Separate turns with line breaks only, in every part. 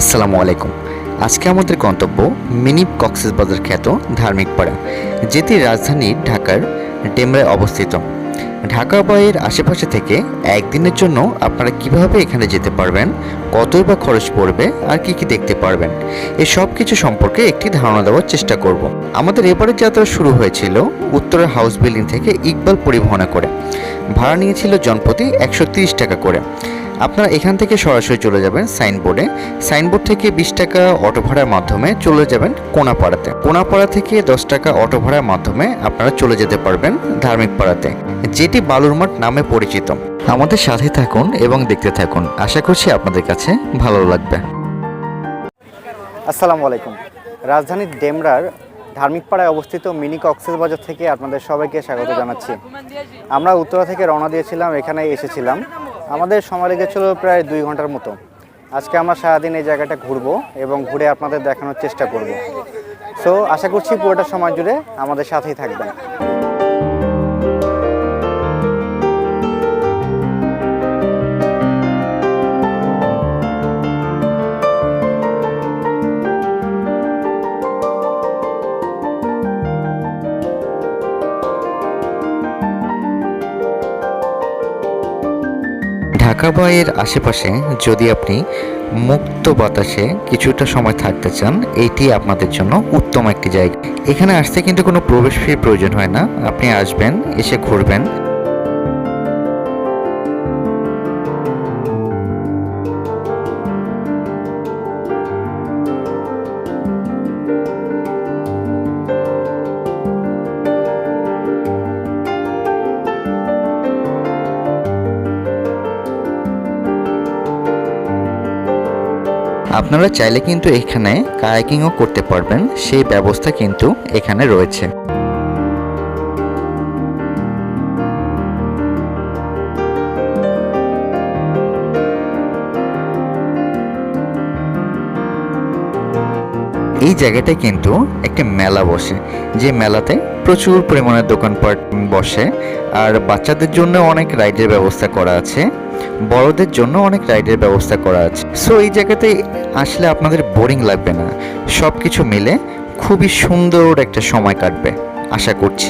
আসসালামু আলাইকুম। আজকে আমাদের গন্তব্য মিনি কক্সেস কক্সবাজার খ্যাত ধার্মিক পাড়া, যেটি রাজধানী ঢাকার ডেমরায় অবস্থিত। ঢাকা বা এর আশেপাশে থেকে একদিনের জন্য আপনারা কীভাবে এখানে যেতে পারবেন, কতই বা খরচ পড়বে, আর কি কি দেখতে পারবেন এই সব কিছু সম্পর্কে একটি ধারণা দেওয়ার চেষ্টা করব। আমাদের এবারের যাত্রা শুরু হয়েছিল উত্তরের হাউস বিল্ডিং থেকে ইকবাল পরিবহনে করে। ভাড়া নিয়েছিল জনপ্রতি একশো টাকা করে। আপনারা এখান থেকে সরাসরি চলে যাবেন সাইনবোর্ডে। সাইনবোর্ড থেকে বিশ টাকা অটো ভাড়ার মাধ্যমে চলে যাবেন কোনাপাড়াতে। কোনাপাড়া থেকে দশ টাকা অটো ভাড়ার মাধ্যমে আপনারা চলে যেতে পারবেন ধার্মিক পাড়াতে যেটি বালুরমাঠ নামে পরিচিত। আমাদের সাথে থাকুন এবং দেখতে থাকুন। আশা করছি আপনাদের কাছে ভালো লাগবে।
আসসালামু আলাইকুম। রাজধানীর ডেমরার ধার্মিক পাড়ায় অবস্থিত মিনি কক্সবাজার থেকে আপনাদের সবাইকে স্বাগত জানাচ্ছি। আমরা উত্তরা থেকে রওনা দিয়েছিলাম এখানে এসেছিলাম। আমাদের সময় লেগেছিল প্রায় দুই ঘণ্টার মতো। আজকে আমরা সারাদিন এই জায়গাটা ঘুরবো এবং ঘুরে আপনাদের দেখানোর চেষ্টা করব। সো আশা করছি পুরোটা সময় জুড়ে আমাদের সাথেই থাকবেন।
ঢাকা আশেপাশে যদি আপনি মুক্ত বাতাসে কিছুটা সময় থাকতে চান, এটি আপনাদের জন্য উত্তম একটি জায়গা। এখানে আসতে কিন্তু কোনো প্রবেশ ফির প্রয়োজন হয় না। আপনি আসবেন, এসে ঘুরবেন। আপনারা চাইলে কিন্তু এখানে কায়াকিংও করতে পারবেন, সেই ব্যবস্থা কিন্তু এখানে রয়েছে। এই জায়গাটায় কিন্তু একটা মেলা বসে, যে মেলাতে প্রচুর পরিমাণে দোকানপাট বসে, আর বাচ্চাদের জন্য অনেক রাইডের ব্যবস্থা করা আছে, বড়দের জন্য অনেক রাইডের ব্যবস্থা করা আছে। সো এই জায়গাতে আসলে আপনাদের বোরিং লাগবে না। সব কিছু মিলে খুবই সুন্দর একটা সময় কাটবে, আশা করছি।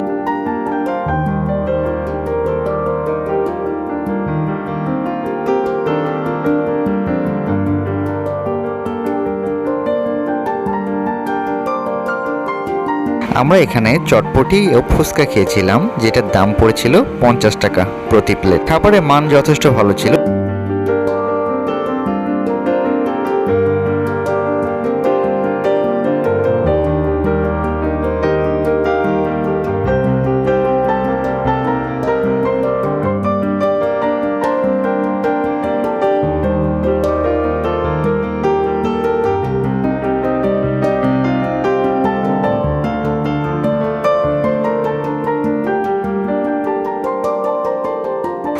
আমরা এখানে চটপটি ও ফুচকা খেয়েছিলাম, যেটার দাম পড়েছিল পঞ্চাশ টাকা প্রতি প্লেট খাবারের মান যথেষ্ট ভালো ছিল।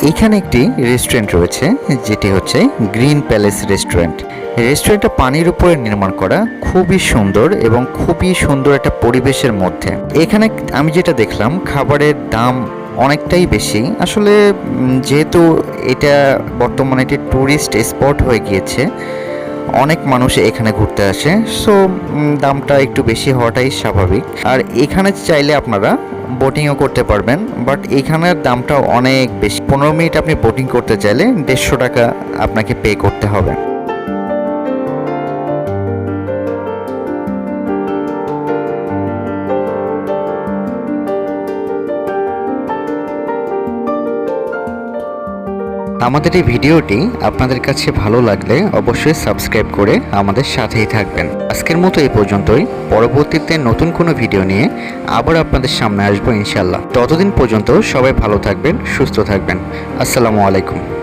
এখানে একটি রেস্টুরেন্ট রয়েছে, যেটি হচ্ছে গ্রিন প্যালেস রেস্টুরেন্ট রেস্টুরেন্টটা পানির উপরে নির্মাণ করা, খুবই সুন্দর এবং খুবই সুন্দর একটা পরিবেশের মধ্যে। এখানে আমি যেটা দেখলাম, খাবারের দাম অনেকটাই বেশি। আসলে যেহেতু এটা বর্তমানে একটি ট্যুরিস্ট স্পট হয়ে গিয়েছে অনেক মানুষ এখানে ঘুরতে আসে সো দামটা একটু বেশি হওয়াটাই স্বাভাবিক। আর এখানে চাইলে আপনারা বোটিংও করতে পারবেন বাট এখানের দামটা অনেক বেশি। পনেরো মিনিট আপনি বোটিং করতে চাইলে দেড়শো টাকা আপনাকে পে করতে হবে। আমাদের এই ভিডিওটি আপনাদের কাছে ভালো লাগলে অবশ্যই সাবস্ক্রাইব করে আমাদের সাথেই থাকবেন। আজকের মতো এই পর্যন্তই। পরবর্তীতে নতুন কোনো ভিডিও নিয়ে আবার আপনাদের সামনে আসব ইনশাল্লাহ ততদিন পর্যন্ত সবাই ভালো থাকবেন, সুস্থ থাকবেন। আসসালামু আলাইকুম।